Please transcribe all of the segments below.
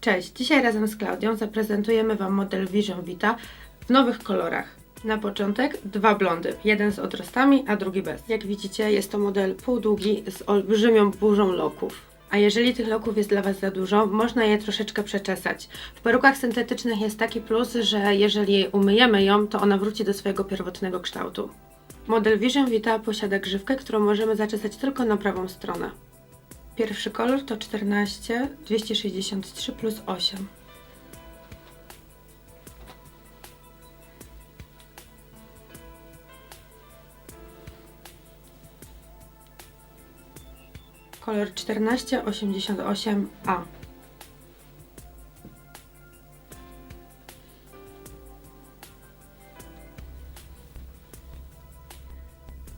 Cześć, dzisiaj razem z Klaudią zaprezentujemy Wam model Vision Vita w nowych kolorach. Na początek dwa blondy, jeden z odrostami, a drugi bez. Jak widzicie jest to model półdługi z olbrzymią burzą loków. A jeżeli tych loków jest dla Was za dużo, można je troszeczkę przeczesać. W perukach syntetycznych jest taki plus, że jeżeli umyjemy ją, to ona wróci do swojego pierwotnego kształtu. Model Vision Vita posiada grzywkę, którą możemy zaczesać tylko na prawą stronę. Pierwszy kolor to 14 263 plus 8. Kolor 1488A.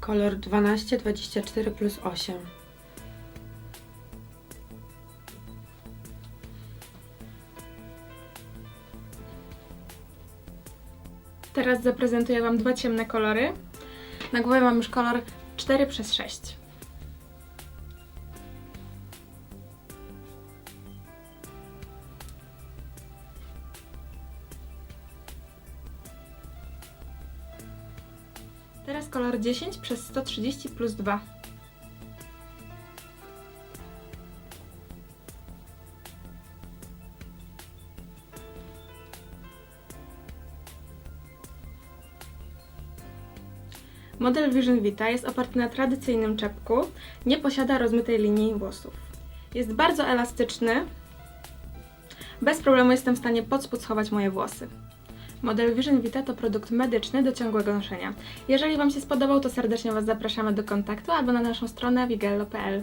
Kolor 1224 plus 8. Teraz zaprezentuję Wam dwa ciemne kolory. Na głowie mam już kolor 4 przez 6. Teraz kolor 10 przez 130 plus 2. Model Vision Vita jest oparty na tradycyjnym czepku, nie posiada rozmytej linii włosów. Jest bardzo elastyczny, bez problemu jestem w stanie pod spód schować moje włosy. Model Vision Vita to produkt medyczny do ciągłego noszenia. Jeżeli Wam się spodobał, to serdecznie Was zapraszamy do kontaktu albo na naszą stronę wigello.pl.